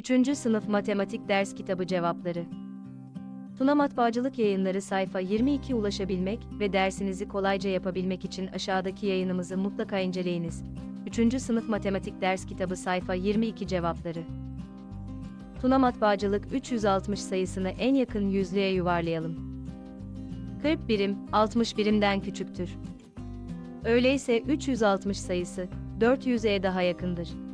3. Sınıf Matematik Ders Kitabı Cevapları Tuna Matbaacılık Yayınları sayfa 22 ulaşabilmek ve dersinizi kolayca yapabilmek için aşağıdaki yayınımızı mutlaka inceleyiniz. 3. Sınıf Matematik Ders Kitabı sayfa 22 cevapları Tuna Matbaacılık 360 sayısını en yakın yüzlüğe yuvarlayalım. 40 birim, 60 birimden küçüktür. Öyleyse 360 sayısı 400'e daha yakındır.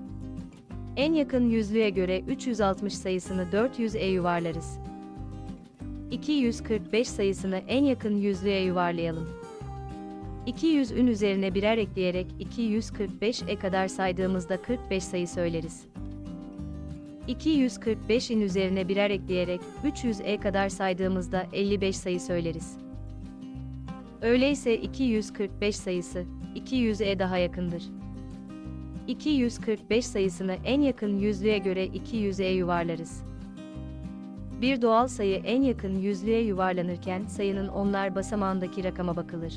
En yakın yüzlüğe göre 360 sayısını 400'e yuvarlarız. 245 sayısını en yakın yüzlüğe yuvarlayalım. 200'ün üzerine birer ekleyerek 245'e kadar saydığımızda 45 sayı söyleriz. 245'in üzerine birer ekleyerek 300'e kadar saydığımızda 55 sayı söyleriz. Öyleyse 245 sayısı 200'e daha yakındır. 245 sayısını en yakın yüzlüğe göre 200'e yuvarlarız. Bir doğal sayı en yakın yüzlüğe yuvarlanırken sayının onlar basamağındaki rakama bakılır.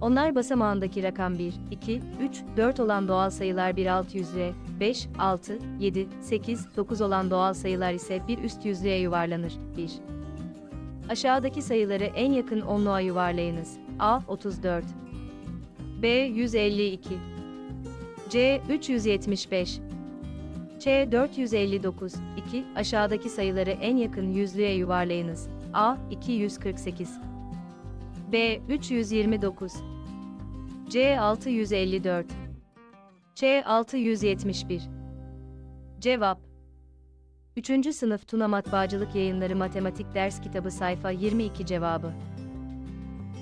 Onlar basamağındaki rakam 1, 2, 3, 4 olan doğal sayılar bir alt yüzlüğe, 5, 6, 7, 8, 9 olan doğal sayılar ise bir üst yüzlüğe yuvarlanır. 1. Aşağıdaki sayıları en yakın onluğa yuvarlayınız. A 34 B 152 C 375 Ç 459 2 aşağıdaki sayıları en yakın yüzlüğe yuvarlayınız. A 248 B 329 C 654 Ç 671 Cevap. 3. Sınıf Tuna Matbaacılık Yayınları Matematik Ders Kitabı sayfa 22 cevabı